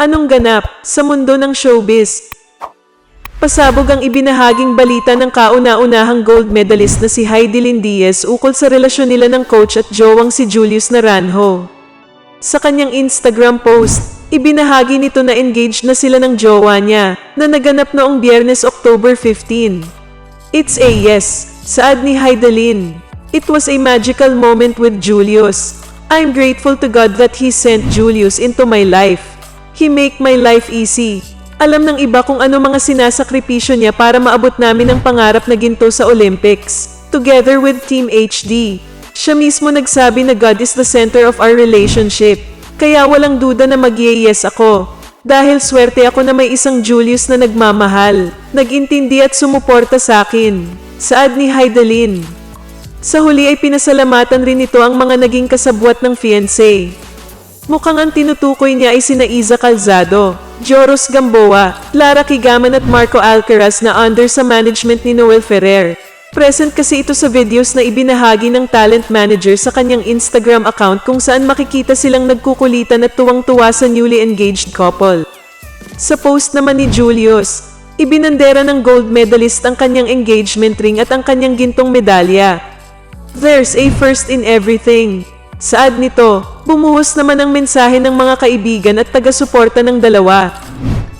Anong ganap sa mundo ng showbiz? Pasabog ang ibinahaging balita ng kauna-unahang gold medalist na si Heidelin Diaz ukol sa relasyon nila ng coach at jowang si Julius Naranjo. Sa kanyang Instagram post, ibinahagi nito na engaged na sila ng jowa niya na naganap noong biyernes October 15. It's a yes, saad ni Heidelin. It was a magical moment with Julius. I'm grateful to God that He sent Julius into my life. He make my life easy. Alam ng iba kung ano mga sinasakripisyo niya para maabot namin ang pangarap na ginto sa Olympics. Together with Team HD. Siya mismo nagsabi na God is the center of our relationship. Kaya walang duda na mag yes ako. Dahil swerte ako na may isang Julius na nagmamahal, nagintindi at sumuporta sa akin. Saad ni Heidelin. Sa huli ay pinasalamatan rin ito ang mga naging kasabwat ng fiancé. Mukhang ang tinutukoy niya ay sina Iza Calzado, Joros Gamboa, Lara Kigaman at Marco Alcaraz na under sa management ni Noel Ferrer. Present kasi ito sa videos na ibinahagi ng talent manager sa kanyang Instagram account kung saan makikita silang nagkukulitan at tuwang-tuwa sa newly engaged couple. Sa post naman ni Julius, ibinandera ng gold medalist ang kanyang engagement ring at ang kanyang gintong medalya. There's a first in everything. Saad nito, bumuhos naman ang mensahe ng mga kaibigan at taga-suporta ng dalawa.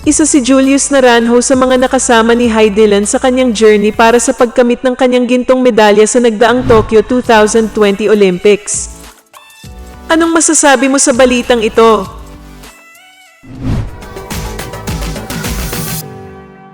Isa si Julius Naranjo sa mga nakasama ni Heidelan sa kanyang journey para sa pagkamit ng kanyang gintong medalya sa nagdaang Tokyo 2020 Olympics. Anong masasabi mo sa balitang ito?